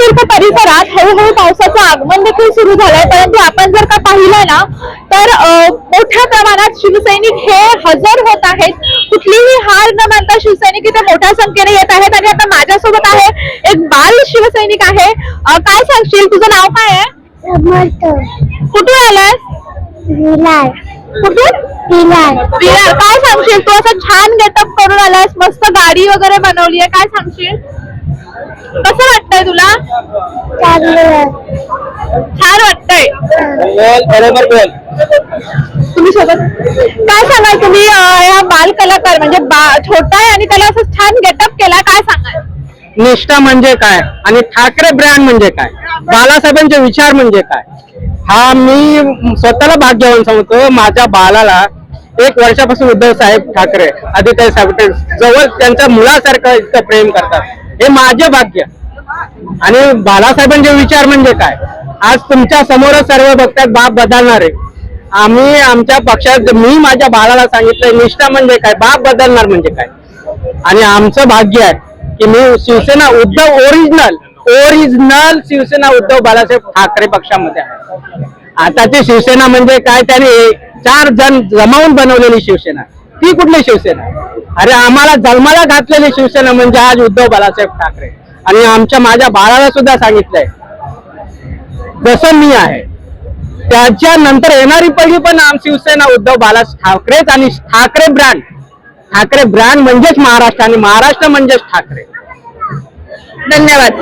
शहरात हळूहळू पावसाचं आगमन देखील सुरू झालंय. परंतु आपण जर का पाहिलं ना तर मोठ्या प्रमाणात शिवसैनिक हे हजर होत आहेत. कुठलीही हार न मानता शिवसैनिक इथे मोठ्या संख्येने येत आहेत आणि आता माझ्यासोबत आहे एक बाल शिवसैनिक आहे. काय सांगशील? तुझं नाव काय आहे? कुठून आलास विलार कुठून? काय सांगशील? तू असं छान गेटअप करून आलास मस्त गाडी वगैरे बनवली आहे काय सांगशील? कसं वाटतंय तुला? छान वाटतंय. बरोबर बोल. तुम्ही सोबत काय सांगाल तुम्ही अं, या बाल कलाकार म्हणजे बा- छोटा आहे आणि त्याला असं छान गेटअप केला काय सांगाल? निष्ठा म्हणजे काय? आणि ठाकरे ब्रँड म्हणजे काय? बाळासाहेबांचे विचार म्हणजे काय? हा मी स्वतःला भाग्यवान समजतो माझ्या बालाला एक वर्षापासून उद्धव साहेब ठाकरे आदित्य साहेब जवळ त्यांच्या मुलासारखं इतकं प्रेम करतात. हे माझे भाग्य. आणि बाळासाहेबांचे विचार म्हणजे काय? आज तुमच्या समोरच सर्व बघतात बाप बदलणार आहे. आम्ही आमच्या पक्षात मी माझ्या बाळाला सांगितलंय निष्ठा म्हणजे काय? बाप बदलणार म्हणजे काय? आणि आमचं भाग्य आहे की मी शिवसेना उद्धव ओरिजिनल ओरिजिनल शिवसेना उद्धव बाळासाहेब ठाकरे पक्षामध्ये आहे. आताची शिवसेना म्हणजे काय? त्याने चार जण जमावून बनवलेली शिवसेना. ती कुठली शिवसेना? अरे आम्हाला जन्माला घातलेली शिवसेना म्हणजे आज उद्धव बाळासाहेब ठाकरे. आणि आमच्या माझ्या बाळाला सुद्धा सांगितलंय. जसं मी आहे त्याच्यानंतर येणारी पिढी पण आम शिवसेना उद्धव बाळासाहेब ठाकरेच आणि ठाकरे ब्रँड. ठाकरे ब्रँड म्हणजेच महाराष्ट्र आणि महाराष्ट्र म्हणजेच ठाकरे. धन्यवाद.